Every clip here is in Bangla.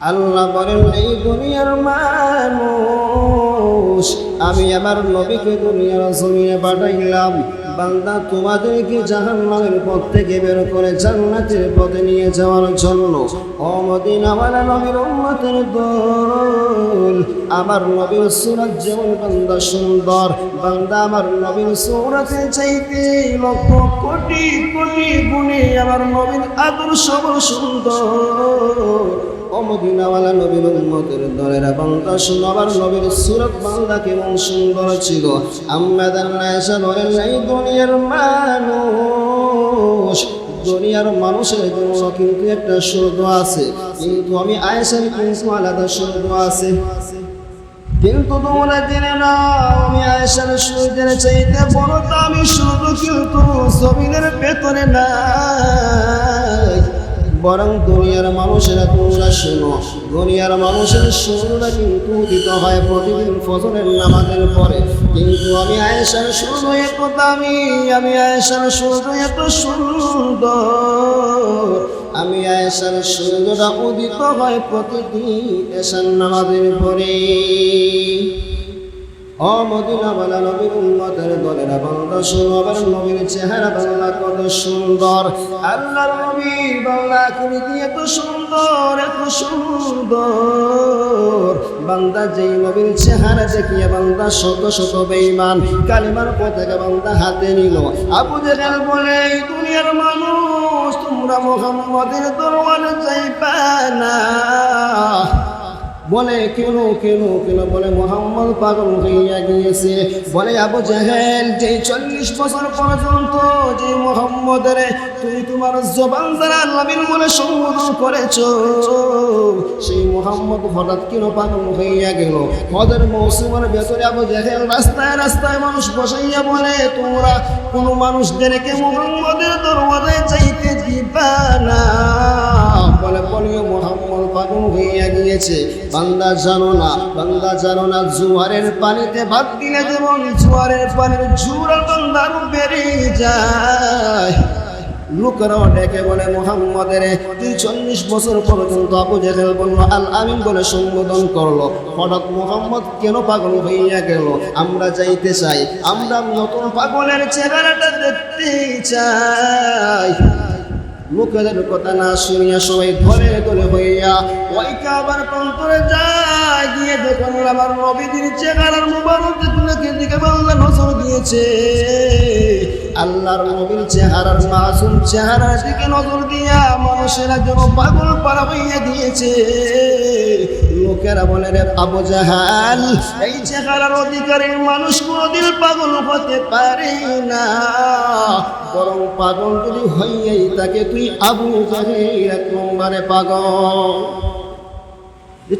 আল্লাহ বলেন, এই দুনিয়ার মানুষ, আমি আমার নবীকে দুনিয়ার জমিনে পাঠাইলাম। বান্দা তোমাদেরকে জাহান্নামের পথ থেকে বের করে জান্নাতের পথে নিয়ে যাওয়ার জন্য। অমদিনাওয়ালা নবীর উম্মতের দল, আমার নবীর সুরত যেমন বান্দা সুন্দর, বান্দা আমার নবীর সুরতে চাইতে লক্ষ কোটি কোটি গুণে আমার নবীর আদর্শ বড় সুন্দর অমদিনাওয়ালা নবীর উম্মতের দলের বান্দা সুনবার নবীর সুরত বান্দা কেমন সুন্দর ছিল। আম্মাদান নায়সা বলেন, এই দুনিয়ার মানুষ, দুনিয়ার মানুষের জন্য কিন্তু একটা স্বর্গ আছে। কিন্তু আমি আয়েশার কিন্তু আলাদা স্বর্গ আছে। কিন্তু তোমরা জেনে নাও, আমি আয়েশার সূর্যের চাইতে বড় দামি শুধু কিন্তু জমিনের ভেতরে নাই। বরং দুনিয়ার মানুষেরা তোমরা শোনো। দুনিয়ার মানুষের সুরটা কিন্তু উদিত হয় প্রতিদিন ফজরের নামাজের পরে। কিন্তু আমি আয়েশার শুধু এত দামি, আমি আয়েশার শুধু এত সুন্দর। আমি আয়েশার সূর্যটা উদিত হয় প্রতিদিন এশার নামাজের পরে। অমদিনা বালা নবীর উন্মতের দলেরা বাংলা সুনবের নবীর চেহারা বাংলা কত সুন্দর। আল্লাহর নবী বাংলা আকৃতি এত সুন্দর এত সুন্দর। বান্দা যেই নবীর চেহারা দেখিয়ে বান্দা শত শত বেঈমান। কালিমার পতাকা বান্দা হাতে নিল। আবু জেহেল বলে, এই দুনিয়ার মানুষ, তোমরা মোহাম্মদের দরবারে যাইবা না। বলে, কেন কেন কেন? বলে, মোহাম্মদ পাগল হইয়া গিয়েছে। বলে, আবু জাহেল, যে চল্লিশ বছর পর্যন্ত যে মোহাম্মদের তুমি তোমার জবান দ্বারা নবীন বলে সম্বোধন করেছ, সেই মোহাম্মদ হঠাৎ কেন পাগল হইয়া গেল? হদের মৌসুমের ভেতরে আবু জাহেল রাস্তায় রাস্তায় মানুষ বসাইয়া বলে, তোমরা কোনো মানুষদেরকে মোহাম্মদের দরবারে চাইতে দিবা না। বলে বলিও মোহাম্মদ পাগল হইয়া গিয়েছে। বান্দা জানো বান্দা জানো না, জোয়ারের পানিতে ভাত দিলে যেমন জোয়ারের পানির ঝুড়া বান্দার বেড়ে যায়। লোকেরাও ডেকে বলে মোহাম্মদের তুই চল্লিশ বছর পর্যন্ত আবু জেহেল আল আমিন বলে সম্বোধন করল। হঠাৎ মোহাম্মদ কেন পাগল হইয়া গেল? আমরা যাইতে চাই, আমরা নতুন পাগলের চেহারাটা দেখতে চাই। মুখের কথা না শুনিয়া সবাই ধরে ধরে হইয়া ওই কাবার প্রান্তরে যায়, গিয়ে দেখুন আমার নবীদের চেহারার মুবারক তুলে দিকে বাংলা নজর দিয়েছে। আল্লাহর নবীর চেহারার মাসুম চেহারার দিকে নজর দিয়া মানুষেরা যেন পাগল পাড়া হইয়া দিয়েছে। লোকেরা বলে রে আবু জাহাল। এই চেহারার অধিকারী মানুষ কোনদিন পাগল হতে পারে না। বরং পাগল যদি হইয়াই তাকে তুই আবু জাহেল এক নম্বরে পাগল।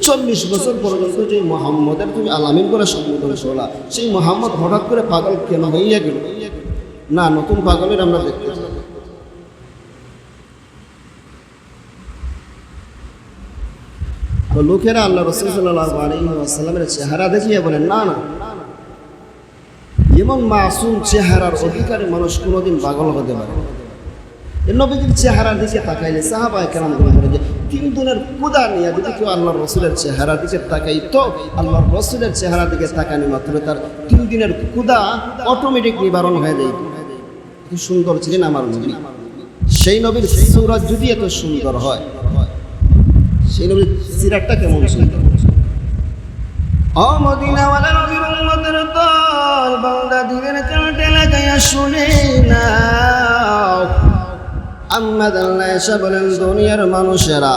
চল্লিশ বছর পর্যন্ত যে মোহাম্মদের তুমি আলামিন করে সম্বোধন করলা সেই মোহাম্মদ হঠাৎ করে পাগল কেন হইয়া গেল? না নতুন পাগলের আমরা দেখতে চাই। তো লোকেরা আল্লাহ রসুল সাল্লাহ আলহিমের চেহারা দেখিয়ে বলেন, না না। এমন মাসুম চেহারার অধিকারী মানুষ কোনোদিন পাগল হতে পারে নবীজির চেহারার দিকে তাকাইলে সাহাবায় কেরাম বলে যে, তিন দিনের কুদা নিয়ে যদি কেউ আল্লাহর রসুলের চেহারা দিকে তাকাই তো আল্লাহর রসুলের চেহারা দিকে তাকানি মাত্র তার তিন দিনের কুদা অটোমেটিক নিবারণ হয়ে যায়। কি সুন্দর ছিলেন আমার নবী। সেই নবীর সুরত যদি এত সুন্দর হয়, সেই নবীর সিরাতটা কেমন সুন্দর অমদিনাওয়ালা নবীর উম্মতের দল বাংলা দিনের কাঁটে লাগাইয়া শুনে নাও। আম্মাদ আল্লাহ এসে বলেন দুনিয়ার মানুষেরা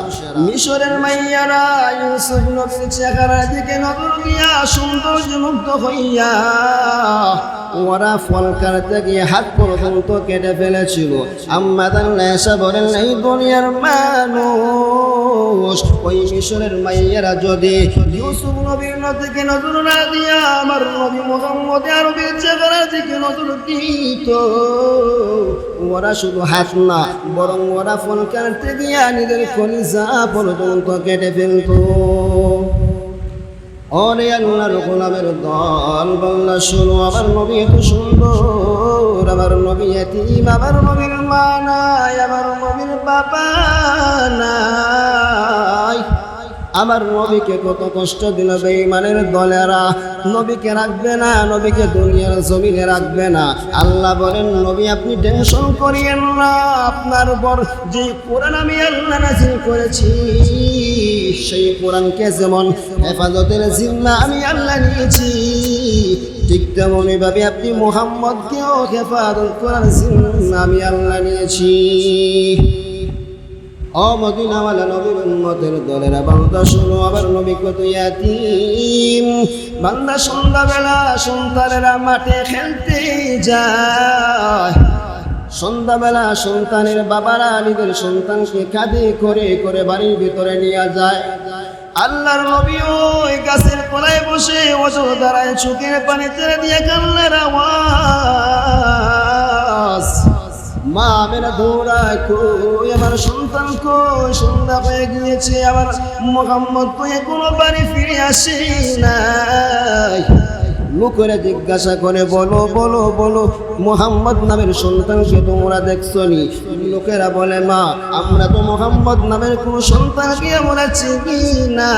মিশরের মাইয়ারা ইউসুফ নবীর চেহারা দিকে নজর দিয়া সৌন্দর্য মুগ্ধ হইয়া ওরা ফল কাটতে গিয়ে হাত পর্যন্ত কেটে ফেলেছিল। আম্মাদ আল্লাহ এসে বলেন, এই দুনিয়ার মানুষ, ওই মিশরের মাইয়ারা যদি ইউসুফ নবীর দিকে নজর না দিয়া, আমার নবী মোহাম্মদ আরবের চেহারা দিকে নজর দিত। ওরা শুধু হাত না, বরং ওরা ফোন কাটতে গিয়া নিজের কলিজা পর্যন্ত কেটে ফেলত। অরে আল্লাহর গোলামের দল বাংলা শুনো, আমার নবী এত সুন্দর, আমার নবী এতিম, আমার নবীর মা নাই আমার নবীর বাবা আমার নবীকে কত কষ্ট দিল বেঈমানের দলেরা। নবীকে রাখবে না, নবীকে দুনিয়ার জমিনে রাখবে না। আল্লাহ বলেন, নবী, আপনি টেনশন করিয়েন না। আপনার উপর যে কোরআন আমি আল্লাহ নাজিল করেছি, সেই কোরআনকে যেমন হেফাজতের জিম্মা আমি আল্লাহ নিয়েছি, ঠিক তেমনই ভাবে আপনি মোহাম্মদকেও হেফাজত করার জিম্মা আমি আল্লাহ নিয়েছি। সন্ধ্যাবেলা মাঠে যায়। সন্ধ্যাবেলা সন্তানের বাবারা নিজের সন্তানকে কাঁধে করে করে বাড়ির ভিতরে নিয়ে যায়। আল্লাহর নবী ওই গাছের তলায় বসে ওজো দাঁড়ায় চোখের পানি ছেড়ে দিয়ে কান্নার আওয়াজ। মা মেরা দৌড়ায়, কই আমার সন্তান কই? সন্ধ্যা হয়ে গিয়েছে আমার মোহাম্মদ কই কোনো বাড়ি ফিরে আসে নাই। লোকেরা জিজ্ঞাসা করে, বলো বলো বলো, মোহাম্মদ নামের সন্তানকে তোমরা দেখছ নি? লোকেরা বলে, মা, আমরা তো মোহাম্মদ নামের কোনো সন্তানকে আমরা চিনি না?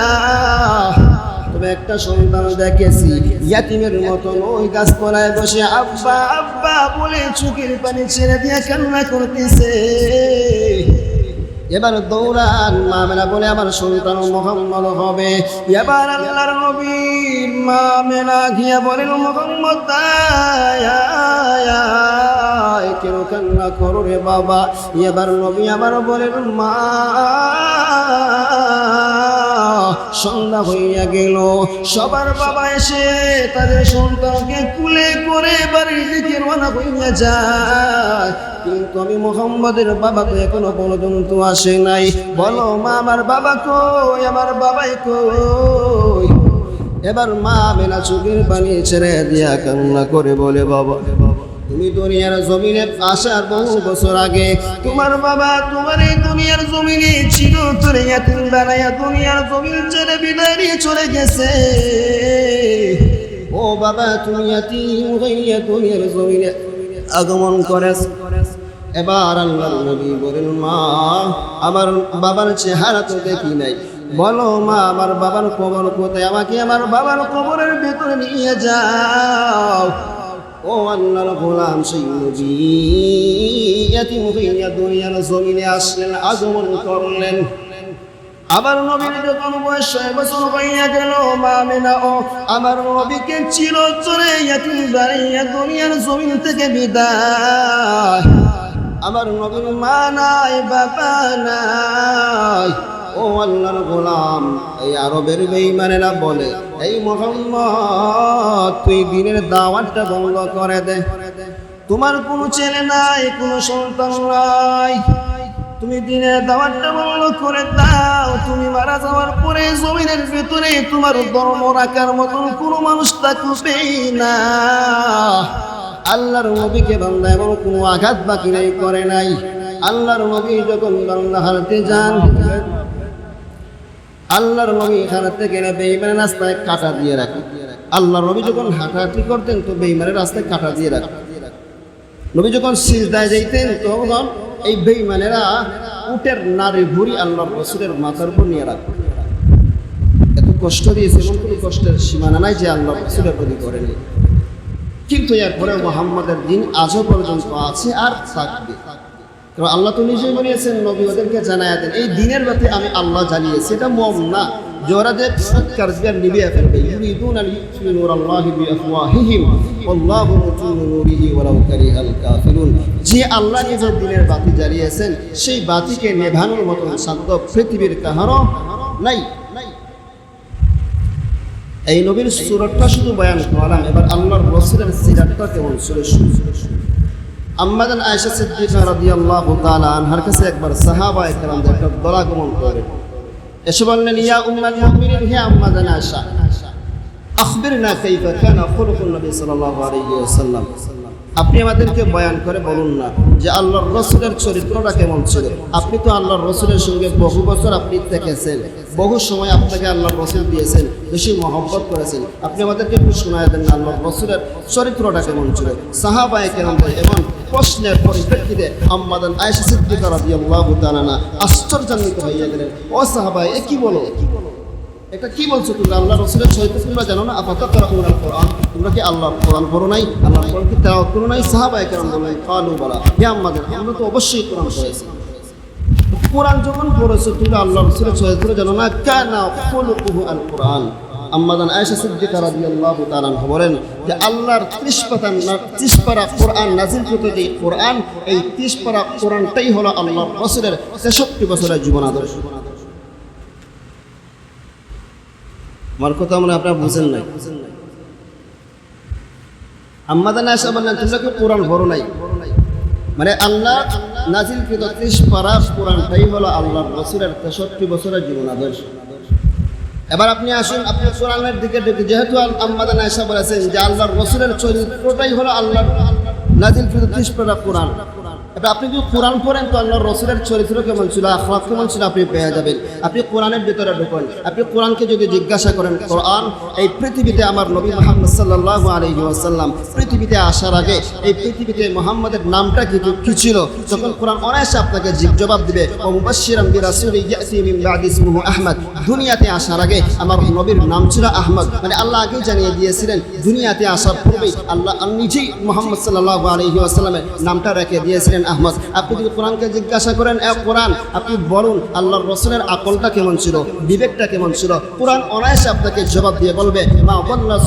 তবে একটা সন্তান দেখেছি। ইয়াতিমের মতন ওই গাছতলায় বসে আব্বা আব্বা বলে চুকির পানি ছেড়ে দিয়ে কান্না করতেছে। এবার দৌড়ান মামেনা বলে আমার সন্তান মোহাম্মদ হবে। এবার আল্লাহর নবী মামেনা গিয়া বলেন মোহাম্মদ কেন কান্না করো রে বাবা? এবার নবী আবার বলেন, মা সন্ধ্যা হইয়া গেল। সবার বাবা এসে তাদের সন্তানকে কুলে করে বাড়ির দিকে রওনা হইয়া যায়। কিন্তু আমি মোহাম্মদের বাবা তো এখনও পর্যন্ত আসে নাই। বলো, মা, আমার বাবা কই? আমার বাবাই কই? এবার মা মেনা চোখের পানি ছেড়ে দিয়া কান্না করে বলে, বাবা তুমি দুনিয়ার জমিনে আসার বহু বছর আগে। তোমার বাবা তোমার এই দুনিয়ার জমিনে ছিল, তোরে এতিম বেড়াইয়া দুনিয়ার জমিন ছেড়ে বিদায় নিয়ে চলে গেছে। ও বাবা, তুমি এতিম হইয়া দুনিয়ার জমিনে আগমন করেছ। এবার আল্লাহর নবী বলেন, মা, আমার বাবার চেহারা তো দেখি নাই। বলো মা, আমার বাবার কবর কোথায়? আমাকে আমার বাবার কবরের ভেতরে নিয়ে যাও। ও আল্লাহর গোলাম সেই নবী ইয়াতিম হইয়া দুনিয়ার জমিনে আসলেন, আগমন করলেন। আবার নবীর যখন বয়স ছয় বছর হইয়া গেল, মা মেনা ও আমার নবীকে চিরচরে ইয়াতিম বাড়াইয়া দুনিয়ার জমিন থেকে বিদায়। আমার নবীর মা নাই, বাবা নাই। ও আল্লাহর গোলাম, এই আরবের বেঈমানেরা বলে, এই মোহাম্মদ, তুই দিনের দাওয়াতটা বন্ধ করে দে। তোমার কোনো ছেলে নাই, কোনো সন্তান নাই। তুমি দিনের দাওয়াতটা বন্ধ করে দাও। তুমি মারা যাওয়ার পরে জমিনের ভেতরে তোমার ধর্ম রাখার মতন কোনো মানুষ থাকবে না। আল্লাহর নবীকে বান্দা এমন কোনো আঘাত বাকি নাই, করে নাই। আল্লাহর নবী যখন বান্দা হারাতে যান আল্লাহর নবী হারাতে গেলে বেইমানের রাস্তায় কাটা দিয়ে রাখে। আল্লাহর নবী যখন হাঁটাহাঁটি করতেন, তো বেইমানের রাস্তায় কাটা দিয়ে রাখে। নবী যখন সিজদায় যাইতেন, তখন এই বেইমানেরা উটের নারী ভুরি আল্লাহর রসুলের মাথার উপর নিয়ে রাখত। এত কষ্ট দিয়েছে, এমন কোনো কষ্টের সীমানা নাই যে আল্লাহ রসুলের প্রতি করেনি কিন্তু এরপরে মোহাম্মদের দিন আজও পর্যন্ত আছে আর থাকবে। কারণ আল্লাহ তো নিজেই বলিয়েছেন নবী ওদেরকে জানায় দেন। এই দিনের ব্যাপারে আমি আল্লাহ জানিয়েছি, এটা মম না। আল্লাহ সেই বাতিকে নাই। এই নবীর সুরতটা শুধু বয়ান করলাম, এবার আল্লাহর রসুলের সিরাতটা কেমন আম্মাদান সিদ্দিকা আনহার কাছে একবার সাহাবা করে। এসে বললেন, ইয়া উম্মাল মুমিনিন হে আম্মাদান আখবিরনা কাইফা কানা খুলুকুন নবী সাল্লাল্লাহু আলাইহি ওয়াসাল্লাম। আপনি আমাদেরকে বয়ান করে বলুন না যে আল্লাহর রসুলের চরিত্রটা কেমন ছিল। আপনি তো আল্লাহর রসুলের সঙ্গে বহু বছর আপনি থেকেছেন, বহু সময় আপনাকে আল্লাহর রসুল দিয়েছেন, বেশি মহব্বত করেছেন। আপনি আমাদেরকে একটু শোনায় দেন আল্লাহর রসুলের চরিত্রটা কেমন ছিল। সাহাবায় কেমন এবং প্রশ্নের পরিপ্রেক্ষিতে আম্মাদান আয়েশা সিদ্দিকা রাদিয়াল্লাহু তাআলা আশ্চর্যান্বিত হইয়া গেলেন। ও সাহাবায়, এ কি বলো? এটা কি বলছো তোমরা? আল্লাহ রসুলের চরিত্র তোমরা জানো না? আপাতত তারা তোমরা কোরআন তোমরা কি আল্লাহ কোরআন পড়ো নাই? আল্লাহ কোরআন কি তেলাওয়াত করো নাই? সাহাবায়ে কেরাম বললেন, কালু বলা, হে আমাদের আমরা তো অবশ্যই কোরআন পড়েছি। কোরআন যখন পড়েছো, তোমরা আল্লাহ রসুলের চরিত্র জানো না? কেন আল কোরআন আম্মাদান আয়েশা সিদ্দিকা রাদিয়াল্লাহু তাআলা বলেন যে আল্লাহর 30 পাতা 30 পারা কোরআন নাযিল করতে যে কোরআন, এই 30 পারা কোরআনটাই হলো আল্লাহর রাসূলের 63 বছরের জীবন আদর্শ। আমার কথা মনে আপনারা বুঝেন নাই। আম্মাদান আয়েশা বললেন, তোমরা কি কোরআন পড়ো নাই? মানে আল্লাহ নাজিল কৃত 30 পারা কোরআনটাই হলো আল্লাহর রাসূলের 63 বছরের জীবন আদর্শ। এবার আপনি আসুন, আপনি কোরআনের দিকে ঢুকে, যেহেতু আম্মাদান আয়েশা বলেছেন যে আল্লাহর রসুলের চরিত্রটাই হলো আল্লাহর নাজিল পারা কোরআন। এবার আপনি যদি কোরআন পড়েন তো আল্লাহর রসুলের চরিত্র কেমন ছিল, আখলাক কেমন ছিল আপনি পেয়ে যাবেন। আপনি কোরআনের ভিতরে ঢুকুন। আপনি কোরআনকে যদি জিজ্ঞাসা করেন, কোরআন, এই পৃথিবীতে আমার নবী মোহাম্মদ সাল্লাহ আলহি ওয়াসাল্লাম পৃথিবীতে আসার আগে এই পৃথিবীতে মোহাম্মদের নামটা কি কি ছিল? তখন কোরআন অনায়াসে আপনাকে জবাব দিবে, ও ইসমুহু আহমদ। দুনিয়াতে আসার আগে আমার নবীর নাম ছিল আহমদ। মানে আল্লাহ আগেই জানিয়ে দিয়েছিলেন, দুনিয়াতে আসার পূর্বেই আল্লাহ নিজেই মোহাম্মদ সাল্লাল্লাহু আলাইহি ওয়াসাল্লামের নামটা রেখে দিয়েছিলেন। আহমদ, আপনি যদি কোরআনকে জিজ্ঞাসা করেন, এ কোরআন, আপনি বলুন, আল্লাহর রসুলের আকলটা কেমন ছিল, বিবেকটা কেমন ছিল? কোরআন অনায়াসে আপনাকে জবাব দিয়ে বলবে, মা বল্লা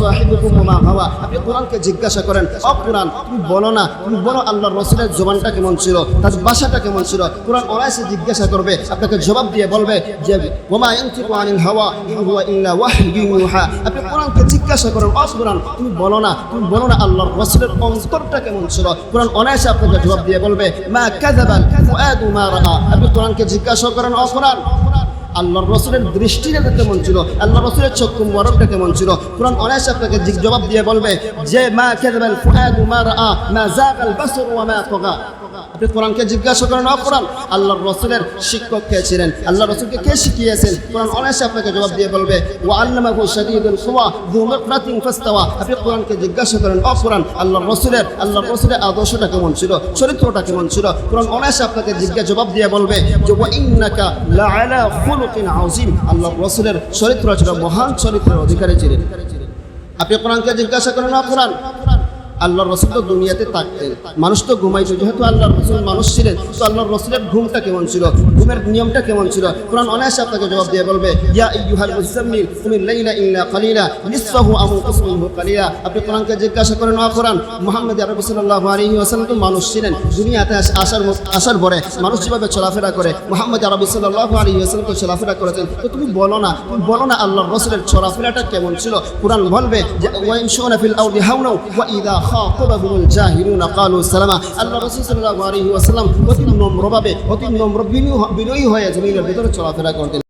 আপনি কোরআনকে জিজ্ঞাসা করেন, অ কোরআন, তুমি বলো না, তুমি বলো আল্লাহর রসুলের জবানটা কেমন ছিল, তার ভাষাটা কেমন ছিল? কোরআন অনায়াসে জিজ্ঞাসা করবে, আপনাকে জবাব দিয়ে বলবে যে, ওমা ইয়ানতিকু আনিল হাওয়া, ইন হুয়া ইল্লা আপনি কোরআনকে জিজ্ঞাসা করেন, অ কোরআন, তুমি বলো না, তুমি বলো না আল্লাহর রসুলের অন্তরটা কেমন ছিল? কোরআন অনায়াসে আপনাকে জবাব দিয়ে বলবে মা কাজাবান ফুআদু মা রাআ। আপনি কোরআনকে জিজ্ঞাসা করেন অ কোরআন আল্লাহর রসুলের দৃষ্টিটা কেমন ছিল? আল্লাহ রসুলের চক্ষু মরকটা কেমন ছিল? কোরআন অনায়াসে আপনাকে জবাব দিয়ে বলবে যে, মা কাজাবান ফুআদু মা রাআ। মা যাগাল বাসর ওয়া মা তাগা। আপনি কোরআনকে জিজ্ঞাসা করেন, অ আল্লাহ রসুলের শিক্ষক কে ছিলেন? আল্লাহ রসুলকে কে শিখিয়েছেন? কোরআন অনায়াসে আপনাকে জবাব দিয়ে বলবে মিকরাতিন ফাস্তাওয়া। আপনি কোরআনকে জিজ্ঞাসা করেন, অ আল্লাহ রসুলের আল্লাহ রসুলের আদর্শটা কেমন ছিল? চরিত্রটা কেমন ছিল? কোরআন অনায়াসে আপনাকে জিজ্ঞাসা জবাব দিয়ে বলবে আল্লাহর রসুলের চরিত্র ছিল মহান চরিত্রের অধিকারী ছিলেন। আপনি কোরআনকে জিজ্ঞাসা করেন না আল্লাহর রসুল তো দুনিয়াতে থাকতেন। মানুষ তো ঘুমাইতো, যেহেতু আল্লাহর রসুল মানুষ ছিলেন, তো আল্লাহর রসুলের ঘুমটা কেমন ছিল? ঘুমের নিয়মটা কেমন ছিল? কোরআন অনায়াসে আপনাকে জবাব দিয়ে বলবে, ইয়া আইয়ুহাল মুজাম্মিল কুমিল লাইলা ইল্লা কালিলা, নিসফাহু আও কুসমিনহু কালিলা। আপনি কোরআনকে জিজ্ঞাসা করেন না কোরআন, মুহাম্মদ আরবি সাল্লাল্লাহু আলাইহি ওয়াসাল্লাম তো মানুষ ছিলেন, দুনিয়াতে আসার আসার পরে মানুষ যেভাবে চলাফেরা করে, মুহাম্মদ আরবি সাল্লাল্লাহু আলাইহি ওয়াসাল্লাম তো চলাফেরা করেছেন। তো তুমি বলো না, তুমি বলো না আল্লাহর রসুলের চলাফেরাটা কেমন ছিল? কোরআন বলবে যে ওয়াইন শুনা ফিল আরদি হাওনা ওয়া ইযা খাতাবাহুমুল জাহিলুনা ক্বালু সালামা। আল্লাহ রাসূল সাল্লাল্লাহু আলাইহি ওয়াসাল্লাম অতি নম্রভাবে, অতি নম্র বিনয়ী হয়ে জমিনের ভিতরে চলাফেরা করতেন।